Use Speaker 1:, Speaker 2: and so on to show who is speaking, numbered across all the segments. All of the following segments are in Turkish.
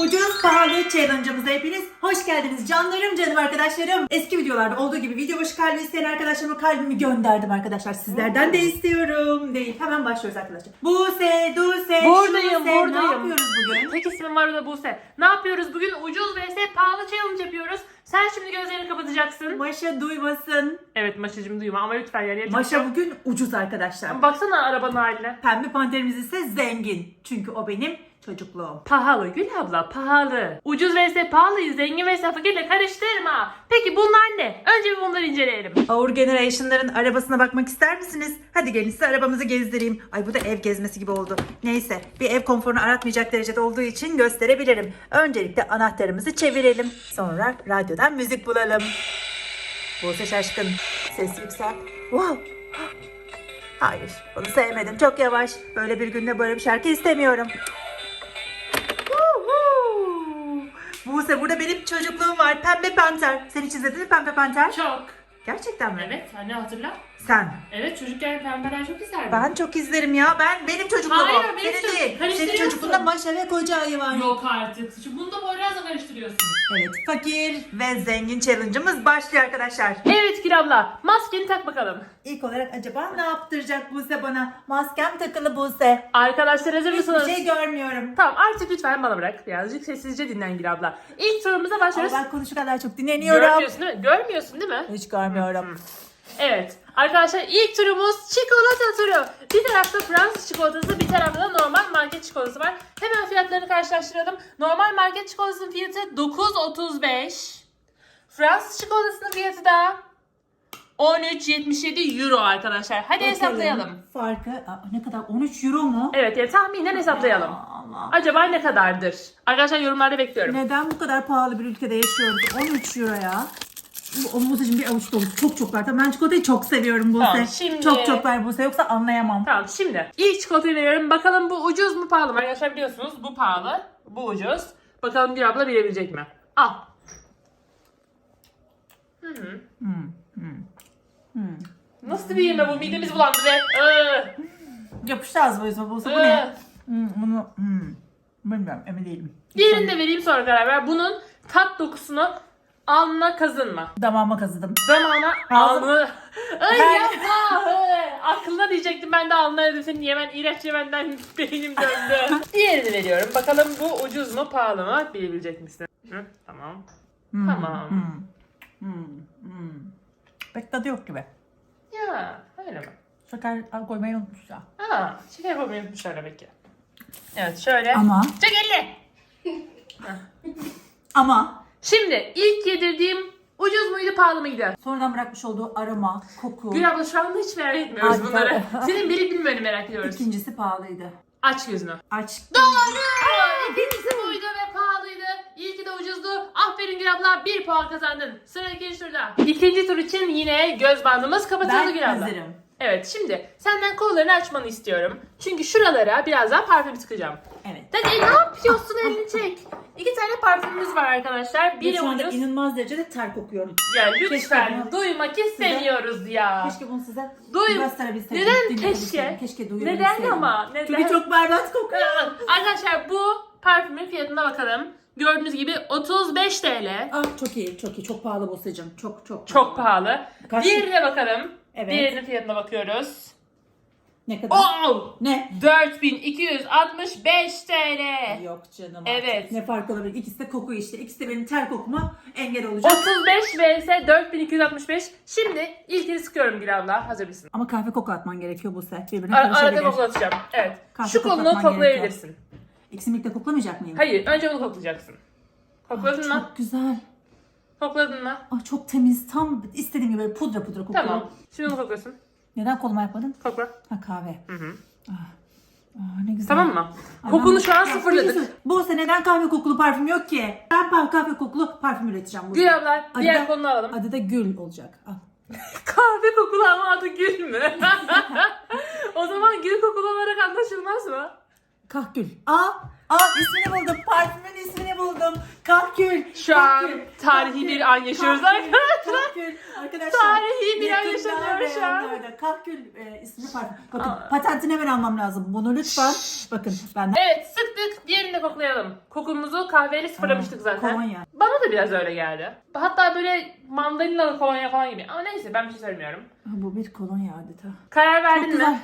Speaker 1: Ucuz pahalı challenge'ımıza hepiniz hoş geldiniz. Canlarım canım arkadaşlarım. Eski videolarda olduğu gibi video başı kalbi isteyen arkadaşlarıma kalbimi gönderdim arkadaşlar. Sizlerden de istiyorum. Değil. Hemen başlıyoruz arkadaşlar. Buse, Duse,
Speaker 2: Buradayım,
Speaker 1: Şuse, Ne
Speaker 2: buradayım.
Speaker 1: yapıyoruz bugün?
Speaker 2: Tek ismim var o da Buse. Ne yapıyoruz bugün? Ucuz vs pahalı challenge yapıyoruz. Sen şimdi gözlerini kapatacaksın.
Speaker 1: Maşa duymasın.
Speaker 2: Evet Maşacığım duyma ama lütfen yani.
Speaker 1: Maşa bugün ucuz arkadaşlar.
Speaker 2: Baksana arabanın haline.
Speaker 1: Pembe panterimiz ise zengin. Çünkü o benim çocukluğum.
Speaker 2: Pahalı Gül abla pahalı. Ucuz vs pahalıyı zengin vs fakirle karıştırma. Peki bunlar ne? Önce bir bunları inceleyelim.
Speaker 1: Our Generation'ların arabasına bakmak ister misiniz? Hadi gelin size arabamızı gezdireyim. Ay bu da ev gezmesi gibi oldu. Neyse bir ev konforunu aratmayacak derecede olduğu için gösterebilirim. Öncelikle anahtarımızı çevirelim. Sonra radyodan müzik bulalım. Buse şaşkın. Ses yüksek. Wow. Hayır bunu sevmedim çok yavaş. Böyle bir günde böyle bir şarkı istemiyorum. Buse burada benim çocukluğum var. Pembe Panter. Sen hiç izledin mi Pembe Panter?
Speaker 2: Çok.
Speaker 1: Gerçekten mi?
Speaker 2: Evet anne hatırla.
Speaker 1: Sen.
Speaker 2: Evet çocukken pembeler çok isterdim.
Speaker 1: Ben çok izlerim ya. Ben benim çocukluğum.
Speaker 2: Hayır,
Speaker 1: o.
Speaker 2: benim
Speaker 1: Senin
Speaker 2: çocuk-
Speaker 1: değil. Senin
Speaker 2: karıştırıyorsun.
Speaker 1: çocukluğunda Maşa ve Koca Ayı var.
Speaker 2: Yok artık. Şu bunu da Poyraz'la karıştırıyorsun.
Speaker 1: Evet. Fakir ve zengin challenge'ımız başlıyor arkadaşlar.
Speaker 2: Evet Gül abla maskeni tak bakalım.
Speaker 1: İlk olarak acaba ne yaptıracak Buse bana? Maskem takılı Buse.
Speaker 2: Arkadaşlar hazır mısınız?
Speaker 1: Hiçbir şey görmüyorum.
Speaker 2: Tamam artık lütfen bana bırak. Birazcık sessizce dinlen Gül abla. İlk turumuza başlıyoruz.
Speaker 1: Ama ben konuşu kadar çok dinleniyorum.
Speaker 2: Görmüyorsun değil mi? Görmüyorsun değil mi?
Speaker 1: Hiç görmüyorum.
Speaker 2: Evet. Arkadaşlar ilk turumuz çikolata turu. Bir tarafta Fransız çikolatası, bir tarafta da normal market çikolatası var. Hemen fiyatlarını karşılaştıralım. Normal market çikolatasının fiyatı 9.35. Fransız çikolatasının fiyatı da 13.77 euro arkadaşlar. Hadi hesaplayalım.
Speaker 1: Bakalım. Farkı Aa, ne kadar? 13 euro mu?
Speaker 2: Evet ya tahminen hesaplayalım.
Speaker 1: Allah.
Speaker 2: Acaba ne kadardır? Arkadaşlar yorumlarda bekliyorum.
Speaker 1: Neden bu kadar pahalı bir ülkede yaşıyoruz? 13 euro ya. Bu Buse'cim bir avuç dolusu çok çok var. Tamam, Ben çikolatayı çok seviyorum Buse.
Speaker 2: Tamam, şimdi-
Speaker 1: Çok çok ver Buse yoksa anlayamam.
Speaker 2: Tamam şimdi ilk çikolatayı veriyorum. Bakalım bu ucuz mu pahalı mı? Arkadaşlar biliyorsunuz bu pahalı. Bu ucuz. Bakalım bir abla bilebilecek mi? Al. Hı hı.
Speaker 1: Hmm, hmm, hmm.
Speaker 2: Nasıl bir yeme bu? Midemiz bulandı be. Iı,
Speaker 1: Yapıştı ağzıma yüzüme Buse bu
Speaker 2: ıı.
Speaker 1: ne? Hmm, bunu hmm. Bilmiyorum emin değilim.
Speaker 2: Diğerini de vereyim sonra karar ver. Bunun tat dokusunu alnına kazınma.
Speaker 1: Damağıma kazıdım.
Speaker 2: Damağına
Speaker 1: Ağzım-
Speaker 2: alnı. Ay yapma. Ay, Aklına diyecektim ben de alnına dedim senin yemen iğrenç yemenden beynim döndü. Diğerini veriyorum. Bakalım bu ucuz mu pahalı mı bilebilecek misin? Hı, tamam.
Speaker 1: Hmm,
Speaker 2: Tamam.
Speaker 1: Hmm, hmm, hmm. Pek tadı yok gibi.
Speaker 2: Ya öyle mi?
Speaker 1: Şeker al, koymayı unutmuş ya.
Speaker 2: Ha, şeker yapmayı unutmuşlar demek ki. Evet şöyle.
Speaker 1: Ama
Speaker 2: Çek elini.
Speaker 1: ama
Speaker 2: Şimdi ilk yedirdiğim ucuz muydu pahalı mıydı?
Speaker 1: sonradan bırakmış olduğu aroma, koku.
Speaker 2: Gül abla şu anda hiç merak etmiyoruz
Speaker 1: Hadi
Speaker 2: bunları. Senin bilip bilmeyeni merak ediyoruz.
Speaker 1: İkincisi pahalıydı.
Speaker 2: Aç gözünü.
Speaker 1: Aç.
Speaker 2: Doğru. İkincisi buydu ve pahalıydı. İlki de ucuzdu. Aferin Gül abla bir puan kazandın. Sıra ikinci turda. İkinci tur için yine göz bandımız kapatıldı
Speaker 1: Ben
Speaker 2: Gül abla.
Speaker 1: hazırım.
Speaker 2: Evet şimdi senden kollarını açmanı istiyorum. Çünkü şuralara biraz daha parfüm sıkacağım.
Speaker 1: Evet.
Speaker 2: Hadi ne yapıyorsun elini çek. İki tane parfümümüz var arkadaşlar.
Speaker 1: Ve
Speaker 2: Biri
Speaker 1: şu anda
Speaker 2: ucuz.
Speaker 1: inanılmaz derecede ter kokuyorum.
Speaker 2: Ya lütfen
Speaker 1: bunu-
Speaker 2: duymak istemiyoruz ya.
Speaker 1: Keşke bunu size
Speaker 2: Duy-
Speaker 1: gösterebilseydim.
Speaker 2: Neden keşke?
Speaker 1: Keşke
Speaker 2: Neden
Speaker 1: duyurabilseydim.
Speaker 2: ama? Neden?
Speaker 1: Çünkü çok berbat kokuyor.
Speaker 2: Arkadaşlar bu parfümün fiyatına bakalım. Gördüğünüz gibi 35 TL.
Speaker 1: Ah çok iyi, çok iyi. Çok pahalı Buse'cim. Çok çok
Speaker 2: Çok pahalı.
Speaker 1: Kaç-
Speaker 2: Diğerine bakalım.
Speaker 1: Evet.
Speaker 2: Diğerinin fiyatına bakıyoruz.
Speaker 1: Ne kadar?
Speaker 2: Oh!
Speaker 1: Ne?
Speaker 2: 4265 TL.
Speaker 1: Yok canım. artık.
Speaker 2: Evet.
Speaker 1: Ne fark olabilir? İkisi de koku işte. İkisi de benim ter kokuma engel olacak.
Speaker 2: 35 vs 4265. Şimdi ilkini sıkıyorum Gül abla. Hazır mısın?
Speaker 1: Ama kahve koku atman gerekiyor Buse. Birbirine
Speaker 2: Ar- arada
Speaker 1: karışabilir.
Speaker 2: koklatacağım. Evet.
Speaker 1: Kahve
Speaker 2: Şu kolunu
Speaker 1: koklatman
Speaker 2: koklayabilirsin.
Speaker 1: İkisini birlikte koklamayacak mıyım?
Speaker 2: Hayır, önce bunu koklayacaksın.
Speaker 1: Ah,
Speaker 2: Kokladın mı?
Speaker 1: Çok güzel.
Speaker 2: Kokladın mı?
Speaker 1: Ah, çok temiz. Tam istediğim gibi böyle pudra pudra kokuyor.
Speaker 2: Tamam. Şimdi bunu koklasın.
Speaker 1: Neden koluma yapmadın?
Speaker 2: Kokla.
Speaker 1: Ha kahve.
Speaker 2: Hı hı.
Speaker 1: Aa, ne güzel.
Speaker 2: Tamam mı?
Speaker 1: Ay,
Speaker 2: Kokunu
Speaker 1: ben-
Speaker 2: şu an
Speaker 1: Ya,
Speaker 2: sıfırladık.
Speaker 1: Buse neden kahve kokulu parfüm yok ki? Ben pa- kahve kokulu parfüm üreteceğim. Buse.
Speaker 2: Gül abla
Speaker 1: Adı
Speaker 2: diğer
Speaker 1: da-
Speaker 2: kolunu alalım.
Speaker 1: Adı da Gül olacak. Al.
Speaker 2: Kahve kokulu ama adı gül mü? o zaman gül kokulu olarak anlaşılmaz mı?
Speaker 1: Kahgül. Aa, aa ismini buldum. Parfümün ismini buldum. Kahkül.
Speaker 2: Şu an
Speaker 1: kahkül,
Speaker 2: tarihi
Speaker 1: kahkül,
Speaker 2: bir an yaşıyoruz
Speaker 1: kahkül,
Speaker 2: arkadaşlar.
Speaker 1: Kahkül. Arkadaşlar.
Speaker 2: Tarihi bir an yaşanıyor şu an.
Speaker 1: Kahkül e, ismini fark. Bakın
Speaker 2: Aa.
Speaker 1: patentini hemen almam lazım. Bunu lütfen. Bakın ben
Speaker 2: Evet sıktık. Diğerini de koklayalım. Kokumuzu kahveyle sıfırlamıştık zaten.
Speaker 1: Kolonya.
Speaker 2: Bana da biraz öyle geldi. Hatta böyle mandalinalı kolonya falan gibi. Ama neyse ben bir şey söylemiyorum.
Speaker 1: Bu bir kolonya adeta.
Speaker 2: Karar verdin
Speaker 1: Çok
Speaker 2: mi?
Speaker 1: güzel.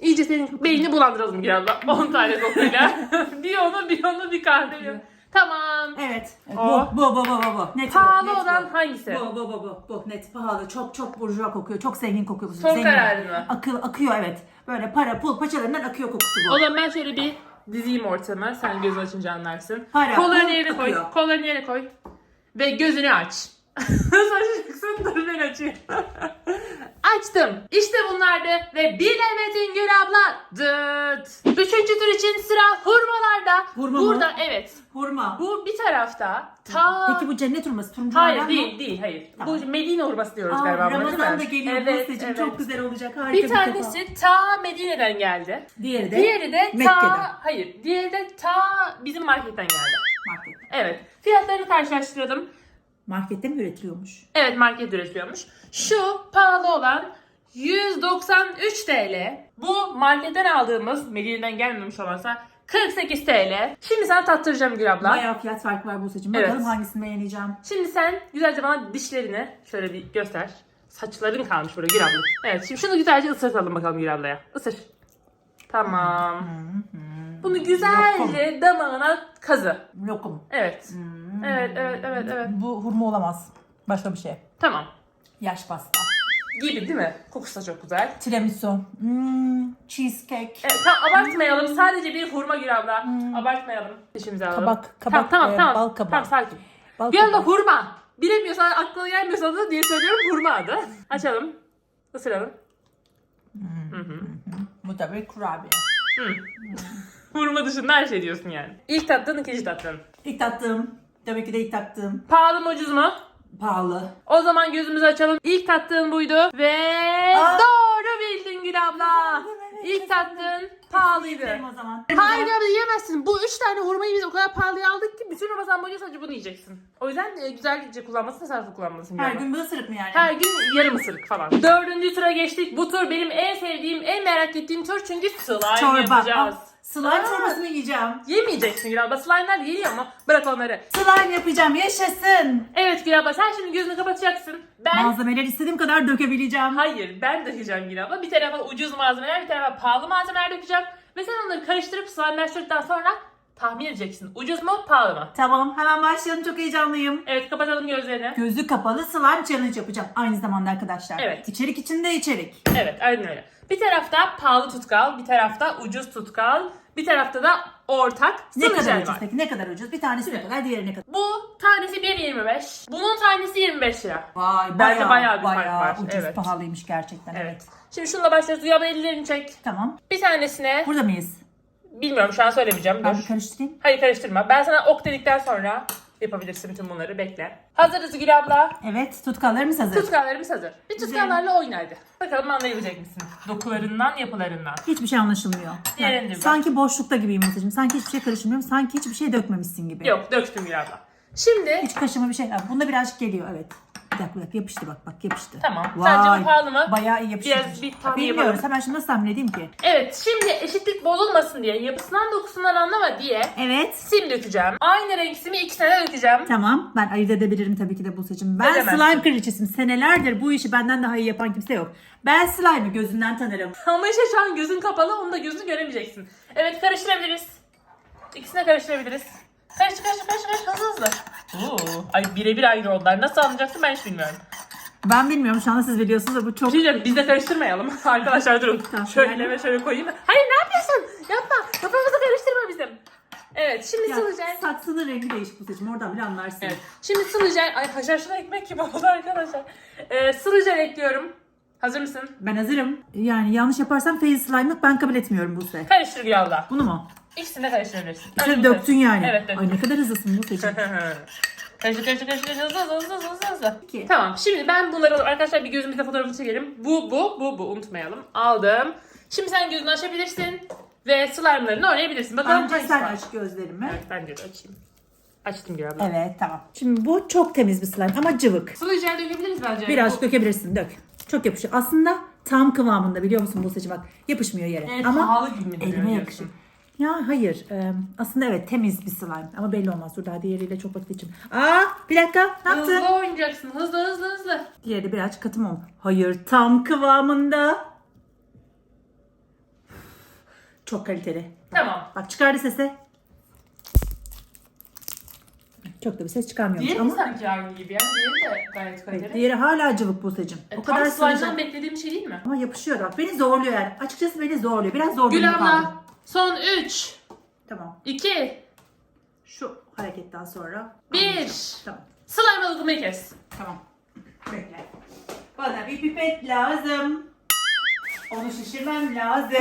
Speaker 2: İyice senin beynini bulandıralım bir anda. 10 tane kokuyla. bir onu bir onu bir kahve. Tamam.
Speaker 1: Evet. evet.
Speaker 2: O.
Speaker 1: Bu, bu, bu, bu, bu, bu. Net bu,
Speaker 2: Pahalı
Speaker 1: net
Speaker 2: olan
Speaker 1: bu.
Speaker 2: hangisi?
Speaker 1: Bu, bu, bu, bu, bu. Net pahalı. Çok çok burjuva kokuyor. Çok zengin kokuyor bu.
Speaker 2: Son
Speaker 1: zengin.
Speaker 2: kararın mı?
Speaker 1: Akıl, akıyor evet. Böyle para, pul, paçalarından akıyor kokusu bu.
Speaker 2: O zaman ben şöyle bir dizeyim ortama. Sen gözünü açınca anlarsın.
Speaker 1: Para,
Speaker 2: Kollarını
Speaker 1: pul
Speaker 2: yere koy.
Speaker 1: akıyor.
Speaker 2: Kollarını yere koy. Ve gözünü aç. Nasıl açacaksın? Dur ben açayım. Açtım. İşte bunlardı. Ve bilemedin Gül abla. Dıt. Üçüncü tur için sıra hurmalarda.
Speaker 1: Hurma mı?
Speaker 2: Burada evet.
Speaker 1: Hurma.
Speaker 2: Bu bir tarafta ta...
Speaker 1: Peki bu cennet hurması turuncu
Speaker 2: Hayır
Speaker 1: olan
Speaker 2: değil
Speaker 1: mı?
Speaker 2: değil hayır.
Speaker 1: Tamam.
Speaker 2: Bu Medine hurması diyoruz
Speaker 1: Aa,
Speaker 2: galiba buna değil mi?
Speaker 1: Ramazan da geliyor
Speaker 2: Evet,
Speaker 1: Buse'cim.
Speaker 2: evet.
Speaker 1: Çok güzel olacak. Harika
Speaker 2: Bir
Speaker 1: kafa.
Speaker 2: tanesi ta Medine'den geldi.
Speaker 1: Diğeri de
Speaker 2: Diğeri de
Speaker 1: Mekke'den.
Speaker 2: ta hayır, diğeri de ta bizim marketten geldi.
Speaker 1: market.
Speaker 2: Evet. Fiyatlarını karşılaştıralım.
Speaker 1: Markette mi üretiliyormuş?
Speaker 2: Evet, market üretiyormuş. Şu pahalı olan 193 TL. Bu marketten aldığımız Medine'den gelmemiş olansa 48 TL. Şimdi sana tattıracağım Gül abla.
Speaker 1: Bayağı fiyat farkı var Buse'cim.
Speaker 2: Evet.
Speaker 1: Bakalım hangisini beğeneceğim.
Speaker 2: Şimdi sen güzelce bana dişlerini şöyle bir göster. Saçların kalmış burada Gül abla. Evet şimdi şunu güzelce ısırtalım bakalım Gül ablaya. Isır. Tamam. Bunu güzelce damağına kazı.
Speaker 1: Lokum.
Speaker 2: Evet. Evet, evet, evet, evet.
Speaker 1: Bu hurma olamaz. Başka bir şey.
Speaker 2: Tamam.
Speaker 1: Yaş pasta.
Speaker 2: Gibi değil mi? Kokusu da çok güzel.
Speaker 1: Tiramisu. Hmm, cheesecake.
Speaker 2: Evet, tamam abartmayalım. Sadece bir hurma Gül abla. Abartmayalım. Dişimizi alalım.
Speaker 1: Kabak,
Speaker 2: Tamam,
Speaker 1: kabak,
Speaker 2: tamam,
Speaker 1: e,
Speaker 2: tamam.
Speaker 1: bal kabağı.
Speaker 2: Tamam, sakin.
Speaker 1: Bal
Speaker 2: abla
Speaker 1: kabağı.
Speaker 2: hurma. Bilemiyorsan, aklına gelmiyorsa da diye söylüyorum hurma adı. Açalım. Isıralım. Hı hı.
Speaker 1: Bu da bir kurabiye.
Speaker 2: Hurma dışında her şey diyorsun yani. İlk tattın, ikinci tattın.
Speaker 1: İlk tattığım. Tabii ki de ilk tattığım.
Speaker 2: Pahalı mı ucuz mu?
Speaker 1: Pahalı.
Speaker 2: O zaman gözümüzü açalım. İlk tattığın buydu ve
Speaker 1: Aa!
Speaker 2: doğru bildin Gül abla.
Speaker 1: Evet,
Speaker 2: İlk tattığın pahalıydı.
Speaker 1: O zaman.
Speaker 2: Hayır abla yiyemezsin. Bu üç tane hurmayı biz o kadar pahalıya aldık ki bütün Ramazan boyunca sadece bunu yiyeceksin. O yüzden e, güzelce kullanmasın, tasarruflu kullanmalısın. Gül
Speaker 1: Her gün bu ısırık mı yani?
Speaker 2: Her gün yarım ısırık falan. Dördüncü tura geçtik. Bu tur benim en sevdiğim, en merak ettiğim tur çünkü slime
Speaker 1: Çorba.
Speaker 2: yapacağız.
Speaker 1: Aa, Slime
Speaker 2: Aa.
Speaker 1: çorbasını yiyeceğim.
Speaker 2: Yemeyeceksin Gül abla. Slime'lar yeniyor ama bırak onları.
Speaker 1: Slime yapacağım. Yaşasın.
Speaker 2: Evet Gül abla sen şimdi gözünü kapatacaksın. Ben
Speaker 1: Malzemeleri istediğim kadar dökebileceğim.
Speaker 2: Hayır ben dökeceğim Gül abla. Bir tarafa ucuz malzemeler bir tarafa pahalı malzemeler dökeceğim. Ve sen onları karıştırıp slime'laştırdıktan sonra tahmin edeceksin. Ucuz mu pahalı mı?
Speaker 1: Tamam hemen başlayalım. Çok heyecanlıyım.
Speaker 2: Evet kapatalım gözlerini.
Speaker 1: Gözü kapalı slime challenge yapacağım. Aynı zamanda arkadaşlar.
Speaker 2: Evet.
Speaker 1: İçerik içinde içerik.
Speaker 2: Evet aynen öyle. Bir tarafta pahalı tutkal, bir tarafta ucuz tutkal, bir tarafta da ortak
Speaker 1: Ne
Speaker 2: sıvı
Speaker 1: kadar
Speaker 2: jel
Speaker 1: ucuz
Speaker 2: var.
Speaker 1: peki? Ne kadar ucuz? Bir tanesi ne
Speaker 2: Evet.
Speaker 1: kadar? Diğeri ne kadar?
Speaker 2: Bu tanesi 1.25. Bunun tanesi 25 lira.
Speaker 1: Vay
Speaker 2: Bence
Speaker 1: bayağı,
Speaker 2: bayağı bir fark var.
Speaker 1: ucuz
Speaker 2: Evet.
Speaker 1: pahalıymış gerçekten. Evet.
Speaker 2: Evet. Şimdi şununla başlıyoruz. Duyabla ellerini çek.
Speaker 1: Tamam.
Speaker 2: Bir tanesine
Speaker 1: Burada mıyız?
Speaker 2: bilmiyorum şu an söylemeyeceğim.
Speaker 1: Ben
Speaker 2: Dur.
Speaker 1: bir karıştırayım.
Speaker 2: Hayır karıştırma. Ben sana ok dedikten sonra yapabilirsin bütün bunları. Bekle. Hazırız Gül abla.
Speaker 1: Evet tutkallarımız hazır.
Speaker 2: Tutkallarımız hazır. Bir tutkallarla oyna hadi. Bakalım anlayabilecek misin? Dokularından, yapılarından.
Speaker 1: Hiçbir şey anlaşılmıyor. Yani sanki boşlukta gibiyim mesajım. Sanki hiçbir şey karışmıyor. Sanki hiçbir şey dökmemişsin gibi.
Speaker 2: Yok döktüm Gül abla. Şimdi
Speaker 1: Hiç kaşıma bir şey. Ha, Bunda birazcık geliyor evet. Dakika dakika yapıştı bak bak yapıştı.
Speaker 2: Tamam.
Speaker 1: Vay,
Speaker 2: Sence bu pahalı mı?
Speaker 1: Bayağı iyi yapıştı.
Speaker 2: Biraz bir tahmin
Speaker 1: Bilmiyoruz.
Speaker 2: yapalım.
Speaker 1: Hemen şimdi nasıl tahmin edeyim ki?
Speaker 2: Evet şimdi eşitlik bozulmasın diye yapısından dokusundan anlama diye
Speaker 1: Evet.
Speaker 2: sim dökeceğim. Aynı renk simi ikisine de dökeceğim.
Speaker 1: Tamam. Ben ayırt edebilirim tabii ki de bu seçim. Ben
Speaker 2: Edemezsin.
Speaker 1: slime kraliçesiyim. Senelerdir bu işi benden daha iyi yapan kimse yok. Ben slime'ı gözünden tanırım.
Speaker 2: Ama işte şu an gözün kapalı onu da gözünü göremeyeceksin. Evet karıştırabiliriz. İkisine karıştırabiliriz. Karıştır karıştır karıştır karıştır hızlı hızlı. Oo. Ay birebir aynı oldular. Nasıl anlayacaksın ben hiç bilmiyorum.
Speaker 1: Ben bilmiyorum şu anda siz biliyorsunuz da bu çok...
Speaker 2: Bir şey biz de karıştırmayalım. Arkadaşlar durun.
Speaker 1: Tamam,
Speaker 2: şöyle
Speaker 1: yani.
Speaker 2: ve şöyle koyayım. Hayır ne yapıyorsun? Yapma. Kafamızı karıştırma bizim. Evet şimdi
Speaker 1: Ya,
Speaker 2: sıvı jel.
Speaker 1: saksının rengi değişik bu seçim. Oradan bile anlarsın.
Speaker 2: Evet. Şimdi sıvı jel. Ay haşhaşlı ekmek gibi oldu arkadaşlar. Ee, sıvı jel ekliyorum. Hazır mısın?
Speaker 1: Ben hazırım. Yani yanlış yaparsam fail slime'lık ben kabul etmiyorum bu sefer.
Speaker 2: Karıştır Gülabla.
Speaker 1: Bunu mu?
Speaker 2: İkisini de karıştırabilirsin. Önce
Speaker 1: döktün yani.
Speaker 2: Evet döktüm.
Speaker 1: Ay ne kadar hızlısın bu seçim.
Speaker 2: Karıştır karıştır karıştır hızlı hızlı hızlı hızlı hızlı.
Speaker 1: Peki.
Speaker 2: Tamam şimdi ben bunları arkadaşlar bir gözümüzde fotoğrafını çekelim. Bu bu bu bu unutmayalım. Aldım. Şimdi sen gözünü açabilirsin ve slime'larını oynayabilirsin. Bakalım hangisi
Speaker 1: sen
Speaker 2: var.
Speaker 1: aç gözlerimi.
Speaker 2: Evet bence de açayım. Açtım Gül abla.
Speaker 1: Evet tamam. Şimdi bu çok temiz bir slime ama cıvık.
Speaker 2: Sıvı içeri dökebiliriz bence.
Speaker 1: Biraz
Speaker 2: Bu-
Speaker 1: dökebilirsin dök. Çok yapışıyor. Aslında tam kıvamında biliyor musun bu bak. Yapışmıyor yere.
Speaker 2: Evet,
Speaker 1: ama
Speaker 2: pahalı gibi mi duruyor
Speaker 1: elime
Speaker 2: diyorsun?
Speaker 1: yakışıyor. Ya hayır. e, aslında evet temiz bir slime. Ama belli olmaz. Dur daha diğeriyle çok vakit için. Aa bir dakika. Ne yaptın?
Speaker 2: Hızlı oynayacaksın. Hızlı hızlı hızlı.
Speaker 1: Diğeri biraz katım olmuş. Hayır tam kıvamında. Çok kaliteli.
Speaker 2: Tamam.
Speaker 1: Bak çıkardı sesi. Çok da bir ses çıkarmıyormuş
Speaker 2: Diğeri
Speaker 1: ama.
Speaker 2: sanki aynı gibi ya. Diğeri de gayet kaliteli.
Speaker 1: Diğeri hala cıvık Buse'cim.
Speaker 2: E,
Speaker 1: o
Speaker 2: tam
Speaker 1: kadar
Speaker 2: slime'dan beklediğim şey değil mi?
Speaker 1: Ama yapışıyor da. Beni zorluyor yani. Açıkçası beni zorluyor. Biraz zor
Speaker 2: Gül
Speaker 1: kaldım.
Speaker 2: Son 3,
Speaker 1: Tamam.
Speaker 2: 2,
Speaker 1: Şu hareketten sonra.
Speaker 2: 1.
Speaker 1: anlayacağım. Tamam.
Speaker 2: Slime alıgımı kes.
Speaker 1: Tamam. Bekle. Bana bir pipet lazım. Onu şişirmem lazım.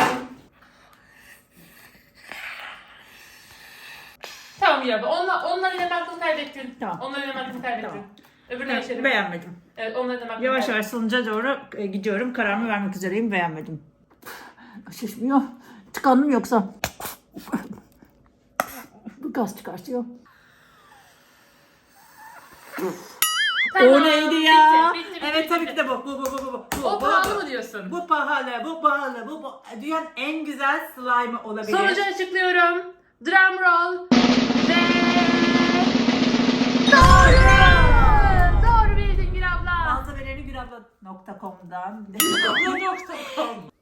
Speaker 2: Tamam abla. Onlar, onlar yine hakkını kaybettin.
Speaker 1: Tamam.
Speaker 2: Onlar yine hakkını kaybettin.
Speaker 1: Tamam.
Speaker 2: Öbürüne geçelim.
Speaker 1: Beğenmedim.
Speaker 2: Evet onlar yine hakkını
Speaker 1: Yavaş
Speaker 2: kaybettin.
Speaker 1: yavaş sonuca doğru e, gidiyorum. Kararımı vermek üzereyim. Beğenmedim. Şişmiyor. Tıkandım yoksa. Bu gaz çıkartıyor.
Speaker 2: Tamam,
Speaker 1: o neydi ya?
Speaker 2: Bitti, bitti,
Speaker 1: evet
Speaker 2: bitti.
Speaker 1: tabii ki de bu. Bu bu bu bu. bu. bu,
Speaker 2: O pahalı
Speaker 1: bu.
Speaker 2: mı diyorsun?
Speaker 1: Bu pahalı, bu pahalı, bu, bu dünyanın en güzel slime olabilir.
Speaker 2: Sonucu açıklıyorum. Drum roll. Ve... Doğru
Speaker 1: Malzemelerini gülabla.com'dan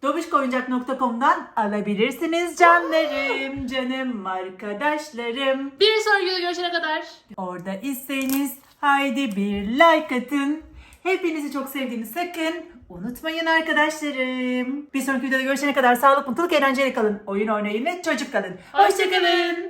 Speaker 1: Dobişkoyuncak.com'dan alabilirsiniz canlarım, canım arkadaşlarım.
Speaker 2: Bir sonraki videoda görüşene kadar.
Speaker 1: Orada isteğiniz haydi bir like atın. Hepinizi çok sevdiğimi sakın unutmayın arkadaşlarım. Bir sonraki videoda görüşene kadar sağlık, mutluluk, eğlenceli kalın. Oyun oynayın ve çocuk kalın. Hoşçakalın.